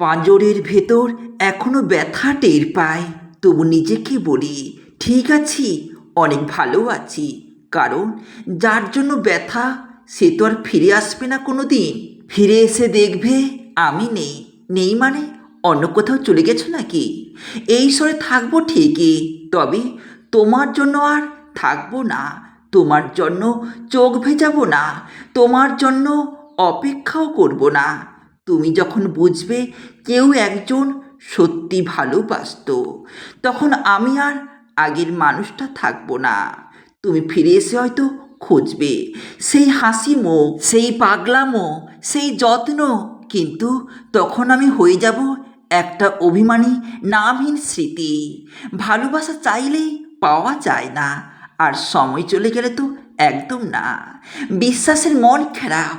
পাঁজরের ভেতর এখনও ব্যথা টের পায়। তবু নিজেকে বলি, ঠিক আছি, অনেক ভালো আছি। কারণ যার জন্য ব্যথা, সে তো আর ফিরে আসবে না কোনো দিন ফিরে এসে দেখবে আমি নেই। নেই মানে অন্য কোথাও চলে গেছো নাকি? এই সরে থাকব ঠিকই, তবে তোমার জন্য আর থাকব না। তোমার জন্য চোখ ভেজাবো না। তোমার জন্য অপেক্ষাও করব না। তুমি যখন বুঝবে কেউ একজন সত্যি ভালোবাসত তখন আমি আর আগের মানুষটা থাকব না। তুমি ফিরে এসে হয়তো খুঁজবে সেই হাসি মুখ সেই পাগলামো, সেই যত্ন। কিন্তু তখন আমি হয়ে যাব একটা অভিমানী নামহীন স্মৃতি। ভালোবাসা চাইলেই পাওয়া যায় না, আর সময় চলে গেলে তো একদম না। বিশ্বাসের মন খারাপ,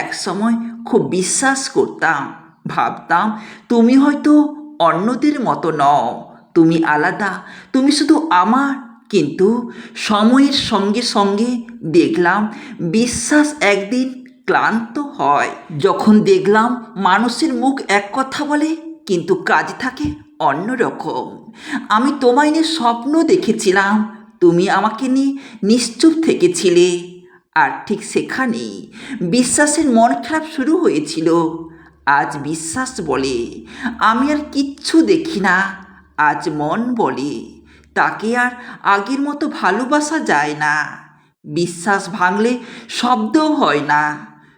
এক সময় খুব বিশ্বাস করতাম, ভাবতাম, তুমি হয়তো অন্যদের মতো নও, তুমি আলাদা, তুমি শুধু আমার। কিন্তু সময়ের সঙ্গে সঙ্গে দেখলাম, বিশ্বাস একদিন ক্লান্ত হয়। যখন দেখলাম মানুষের মুখ এক কথা বলে, কিন্তু কাজ থাকে অন্য রকম। আমি তোমায় নিয়ে স্বপ্ন দেখেছিলাম, তুমি আমাকে নিয়ে নিশ্চুপ থেকেছিলে। আর ঠিক সেখানেই বিশ্বাসের মন খারাপ শুরু হয়েছিল। আজ বিশ্বাস বলে, আমি আর কিচ্ছু দেখি না। আজ মন বলে, তাকে আর আগের মতো ভালোবাসা যায় না। বিশ্বাস ভাঙলে শব্দও হয় না।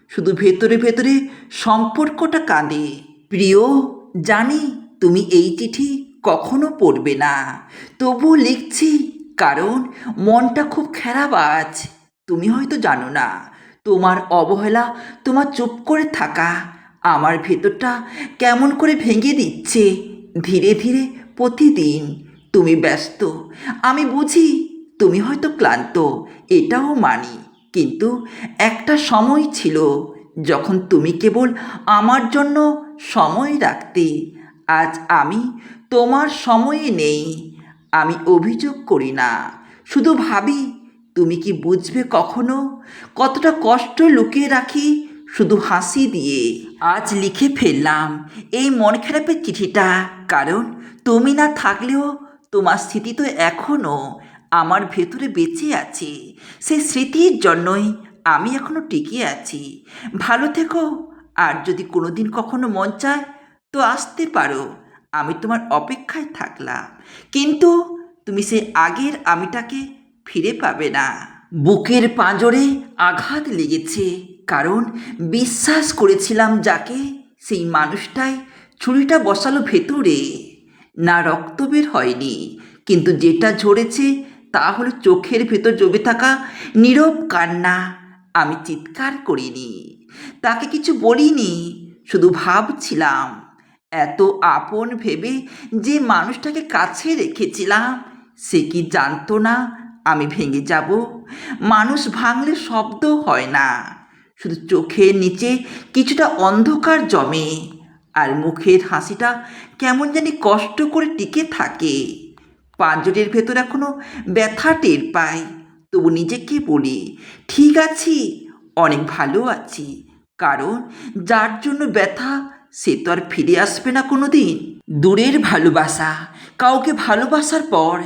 শুধু ভেতরে ভেতরে সম্পর্কটা কাঁদে। প্রিয়, জানি তুমি এই চিঠি কখনো পড়বে না। তবুও লিখছি কারণ মনটা খুব খারাপ আজ। তুমি হয়তো জানো না, তোমার অবহেলা তোমার চুপ করে থাকা, আমার ভেতরটা কেমন করে ভেঙে দিচ্ছে। ধীরে ধীরে প্রতিদিন তুমি ব্যস্ত, আমি বুঝি তুমি হয়তো ক্লান্ত, এটাও মানি। কিন্তু একটা সময় ছিল যখন তুমি কেবল আমার জন্য সময় রাখতে, আজ আমি তোমার সময়ে নেই, আমি অভিযোগ করি না, শুধু ভাবি তুমি কি বুঝবে কখনো? কতটা কষ্ট লুকিয়ে রাখি শুধু হাসি দিয়ে। আজ লিখে ফেললাম এই মন খারাপের চিঠিটা। কারণ তুমি না থাকলেও তোমার স্মৃতি তো এখনও আমার ভেতরে বেঁচে আছে। সেই স্মৃতির জন্যই আমি এখনও টিকে আছি। ভালো থেকো। আর যদি কোনোদিন কখনো মন চায় তো আসতে পারো। আমি তোমার অপেক্ষায় থাকলাম। কিন্তু তুমি সেই আগের আমিটাকে ফিরে পাবে না। বুকের পাঁজরে আঘাত লেগেছে, কারণ বিশ্বাস করেছিলাম যাকে, সেই মানুষটাই ছুরিটা বসালো ভেতরে। না রক্ত বের হয়নি, কিন্তু যেটা ঝরেছে, তা হলো চোখের ভেতর জমে থাকা নীরব কান্না। আমি চিৎকার করিনি, তাকে কিছু বলিনি, শুধু ভাবছিলাম, এত আপন ভেবে যে মানুষটাকে কাছে রেখেছিলাম, সে কি জানতো না আমি ভেঙে যাব। মানুষ ভাঙলে শব্দ হয় না। শুধু চোখের নিচে কিছুটা অন্ধকার জমে আর মুখের হাসিটা কেমন জানি কষ্ট করে টিকে থাকে। পাঁজরের ভেতর এখনও ব্যথা টের পাই। তবু নিজেকে বলি, ঠিক আছি, অনেক ভালো আছি। কারণ যার জন্য ব্যথা, সে তো আর ফিরে আসবে না কোনো দিন দূরের ভালোবাসা, কাউকে ভালোবাসার পর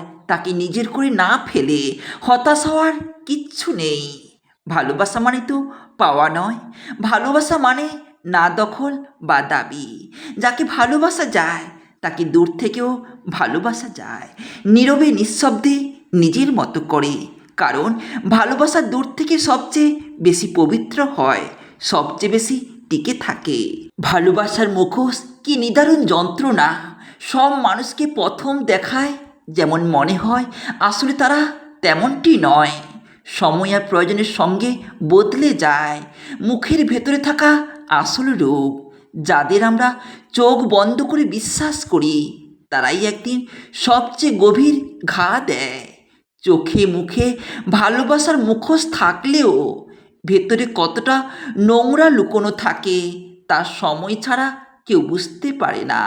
নিজের করে না ফেলে হতাশ হওয়ার কিচ্ছু নেই। ভালোবাসা মানে তো পাওয়া নয়। ভালোবাসা মানে না দখল বা দাবি। যাকে ভালোবাসা যায়, তাকে দূর থেকেও ভালোবাসা যায়। নীরবে, নিঃশব্দে নিজের মতো করে। কারণ ভালোবাসা দূর থেকে সবচেয়ে বেশি পবিত্র হয়, সবচেয়ে বেশি টিকে থাকে। ভালোবাসার মুখোশ কি নিদারুণ যন্ত্রণা। সব মানুষকে প্রথম দেখায় যেমন মনে হয়, আসলে তারা তেমনটি নয়। সময় আর প্রয়োজনের সঙ্গে বদলে যায়। মুখের ভেতরে থাকা আসল রূপ, যাদের আমরা চোখ বন্ধ করে বিশ্বাস করি, তারাই একদিন সবচেয়ে গভীর ঘা দেয়। চোখে মুখে ভালোবাসার মুখোশ থাকলেও ভেতরে কতটা নোংরা লুকোনো থাকে, তা সময় ছাড়া কেউ বুঝতে পারে না।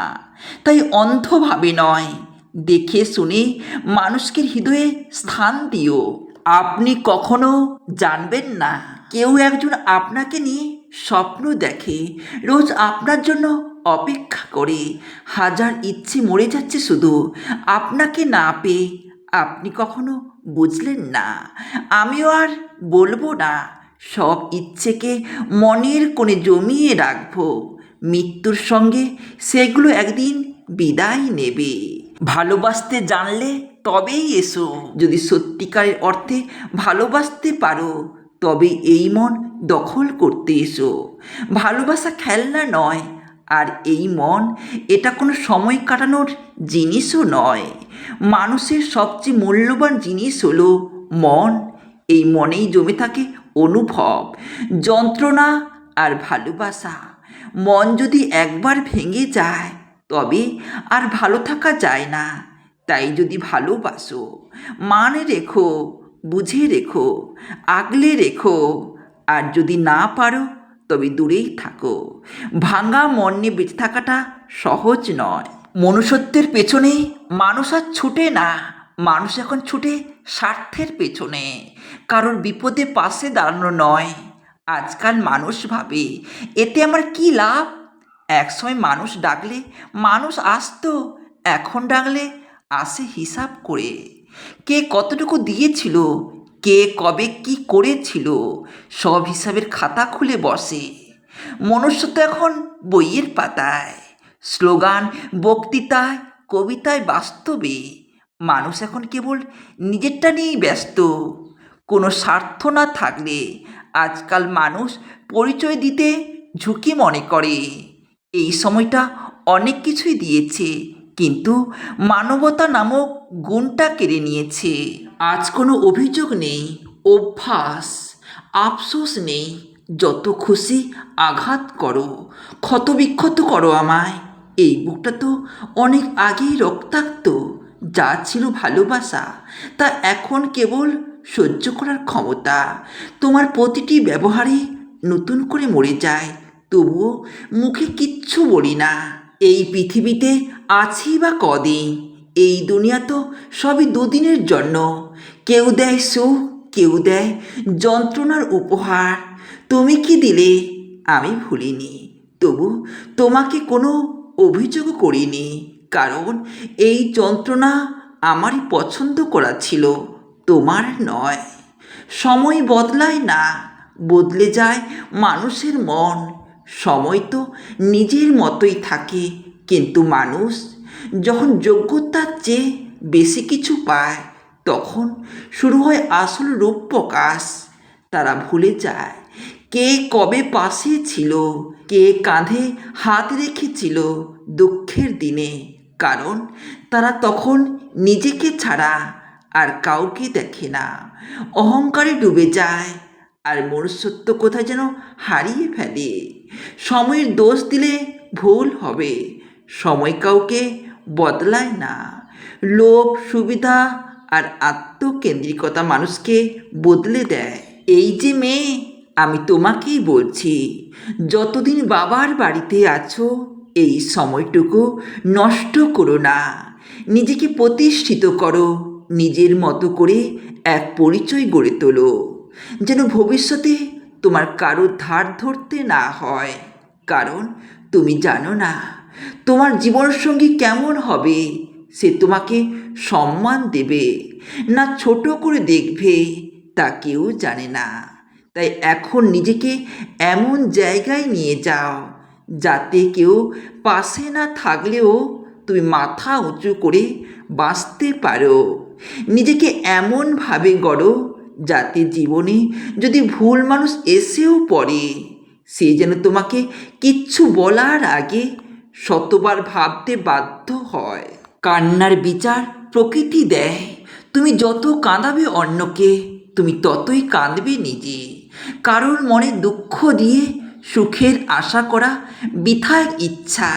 তাই অন্ধভাবে নয় দেখে শুনে মানুষকে হৃদয়ে স্থান দিও। আপনি কখনো জানবেন না, কেউ একজন আপনাকে নিয়ে স্বপ্ন দেখে, রোজ আপনার জন্য অপেক্ষা করে। হাজার ইচ্ছে মরে যাচ্ছে শুধু, আপনাকে না পেয়ে আপনি কখনো বুঝলেন না। আমিও আর বলব না, সব ইচ্ছেকে মনের কোণে জমিয়ে রাখব। মৃত্যুর সঙ্গে সেগুলো একদিন বিদায় নেবে। ভালোবাসতে জানলে তবেই এসো। যদি সত্যিকারের অর্থে ভালোবাসতে পারো, তবে এই মন দখল করতে এসো। ভালোবাসা খেলনা নয়, আর এই মন এটা কোনো সময় কাটানোর জিনিসও নয়। মানুষের সবচেয়ে মূল্যবান জিনিস হলো মন। এই মনেই জমে থাকে অনুভব, যন্ত্রণা আর ভালোবাসা। মন যদি একবার ভেঙে যায় তবে আর ভালো থাকা যায় না। তাই যদি ভালোবাসো মানে রেখো, বুঝে রেখো, আগলে রেখো, আর যদি না পারো, তবে দূরেই থাকো। ভাঙা মন নিয়ে বেঁচে থাকাটা সহজ নয়। মনুষ্যত্বের পেছনে মানুষ আর ছুটে না। মানুষ এখন ছুটে স্বার্থের পেছনে। কারোর বিপদে পাশে দাঁড়ানো নয়। আজকাল মানুষ ভাবে, এতে আমার কি লাভ? একসময় মানুষ ডাকলে, মানুষ আসতো, এখন ডাকলে আসে হিসাব করে। কে কতটুকু দিয়েছিল, কে কবে কি করেছিল, সব হিসাবের খাতা খুলে বসে। মনুষ্য তো এখন বইয়ের পাতায়। স্লোগান, বক্তৃতায়, কবিতায় বাস্তবে। মানুষ এখন কেবল নিজেরটা নিয়েই ব্যস্ত। কোনো স্বার্থ না থাকলে আজকাল মানুষ পরিচয় দিতে ঝুঁকি মনে করে। এই সময়টা অনেক কিছুই দিয়েছে, কিন্তু মানবতা নামক গুণটা কেড়ে নিয়েছে। আজ কোনো অভিযোগ নেই, অভ্যাস, আফসোস নেই। যত খুশি আঘাত করো, ক্ষতবিক্ষত করো আমায়। এই বুকটা তো অনেক আগেই রক্তাক্ত, যা ছিল ভালোবাসা, তা এখন কেবল সহ্য করার ক্ষমতা। তোমার প্রতিটি ব্যবহারে নতুন করে মরে যায় তবুও মুখে কিচ্ছু বলি না। এই পৃথিবীতে আছি বা কদিন? এই দুনিয়া তো সবই দুদিনের জন্য। কেউ দেয় সুখ, কেউ দেয় যন্ত্রণার উপহার। তুমি কি দিলে? আমি ভুলিনি। তবু তোমাকে কোনো অভিযোগ করিনি। কারণ এই যন্ত্রণা আমারই পছন্দ করা ছিল, তোমার নয়। সময় বদলায় না, বদলে যায় মানুষের মন। সময় তো নিজের মতোই থাকে, কিন্তু মানুষ যখন যোগ্যতার চেয়ে বেশি কিছু পায়, তখন শুরু হয় আসল রূপ প্রকাশ। তারা ভুলে যায় কে কবে পাশে ছিল, কে কাঁধে হাত রেখেছিল দুঃখের দিনে। কারণ তারা তখন নিজেকে ছাড়া আর কাউকে দেখে না। অহংকারে ডুবে যায় আর মনুষ্যত্ব কোথায় যেন হারিয়ে ফেলে? সময়ের দোষ দিলে ভুল হবে। সময় কাউকে বদলায় না। লোভ, সুবিধা আর আত্মকেন্দ্রিকতা মানুষকে বদলে দেয়। এই যে মেয়ে, আমি তোমাকেই বলছি, যতদিন বাবার বাড়িতে আছো, এই সময়টুকু নষ্ট করো না। নিজেকে প্রতিষ্ঠিত করো, নিজের মতো করে এক পরিচয় গড়ে তোলো। যেন ভবিষ্যতে তোমার কারও ধার ধরতে না হয়। কারণ তুমি জানো না, তোমার জীবনসঙ্গী কেমন হবে সে তোমাকে সম্মান দেবে, না ছোট করে দেখবে তা কেউ জানে না। তাই এখন নিজেকে এমন জায়গায় নিয়ে যাও যাতে কেউ পাশে না থাকলেও তুমি মাথা উঁচু করে বাঁচতে পারো। নিজেকে এমনভাবে গড়ো যাতে জীবনে যদি ভুল মানুষ এসেও পড়ে, সে যেন তোমাকে কিচ্ছু বলার আগে শতবার ভাবতে বাধ্য হয়। কান্নার বিচার প্রকৃতি দেয়। তুমি যত কাঁদাবে অন্যকে, তুমি ততই কাঁদবে নিজে। কারোর মনে দুঃখ দিয়ে সুখের আশা করা বৃথায় ইচ্ছা।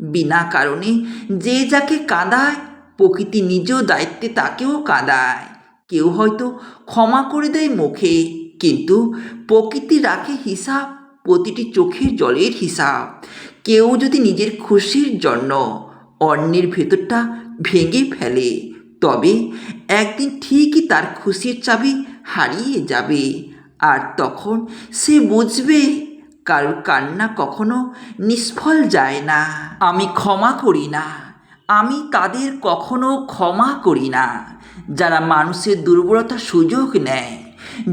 বিনা কারণে যে যাকে কাঁদায়, প্রকৃতি নিজ দায়িত্বে তাকেও কাঁদায়। কেউ হয়তো ক্ষমা করে দেয় মুখে, কিন্তু প্রকৃতি রাখে হিসাব, প্রতিটি চোখের জলের হিসাব। কেউ যদি নিজের খুশির জন্য অন্যের ভেতরটা ভেঙে ফেলে, তবে একদিন ঠিকই তার খুশির চাবি হারিয়ে যাবে। আর তখন সে বুঝবে কারোর কান্না কখনো নিষ্ফল যায় না। আমি ক্ষমা করি না। আমি তাদের কখনো ক্ষমা করি না। যারা মানুষের দুর্বলতার সুযোগ নেয়।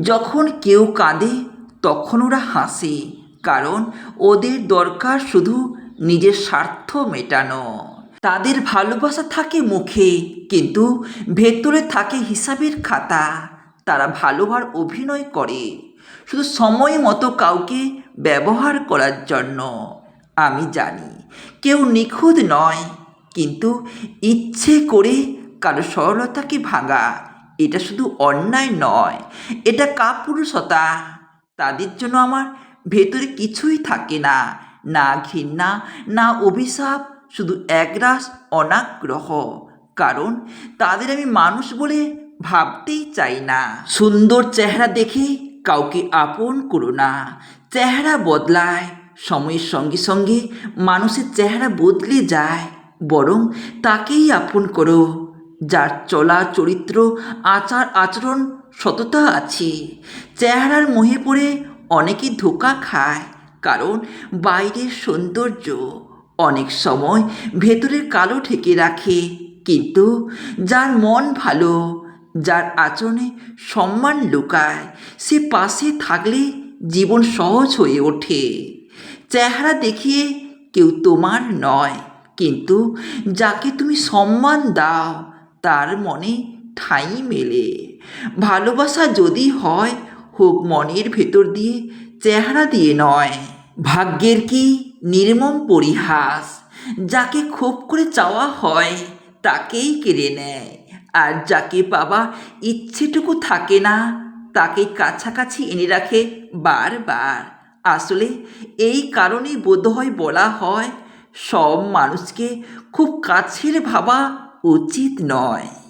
যখন কেউ কাঁদে, তখন ওরা হাসে, কারণ ওদের দরকার শুধু নিজের স্বার্থ মেটানো। তাদের ভালোবাসা থাকে মুখে, কিন্তু ভেতরে থাকে হিসাবের খাতা। তারা ভালোবার অভিনয় করে। শুধু সময় মতো কাউকে ব্যবহার করার জন্য। আমি জানি, কেউ নিখুঁত নয় কিন্তু ইচ্ছে করে কারও সরলতাকে ভাঙা? এটা শুধু অন্যায় নয়, এটা কাপুরুষতা। তাদের জন্য আমার ভেতরে কিছুই থাকে না না ঘৃণা, না অভিশাপ, শুধু একরাশ অনাগ্রহ। কারণ তাদের আমি মানুষ বলে ভাবতেই চাই না। সুন্দর চেহারা দেখে কাউকে আপন করো না। চেহারা বদলায়, সময়ের সঙ্গে সঙ্গে মানুষের চেহারা বদলে যায়। বরং তাকেই আপন করো, যার চলা চরিত্র, আচার আচরণ সততা আছে। চেহারার মোহে পড়ে অনেকে ধোকা খায়, কারণ বাইরের সৌন্দর্য অনেক সময় ভেতরের কালো ঠেকে রাখে। কিন্তু যার মন ভালো, যার আচরণে সম্মান লুকায়, সে পাশে থাকলে জীবন সহজ হয়ে ওঠে। চেহারা দেখিয়ে কেউ তোমার নয়। কিন্তু যাকে তুমি সম্মান দাও, তার মনে ঠাঁই মেলে। ভালোবাসা যদি হয়, হোক মনের ভেতর দিয়ে চেহারা দিয়ে নয়। ভাগ্যের কি নির্মম পরিহাস, যাকে ক্ষোভ করে চাওয়া হয়, তাকেই কেড়ে নেয়। আর যাকে পাবা ইচ্ছেটুকু থাকে না, তাকে কাছাকাছি এনে রাখে বারবার। আসলে এই কারণেই বোধহয় বলা হয় সব মানুষকে খুব কাছের ভাবা উচিত নয়।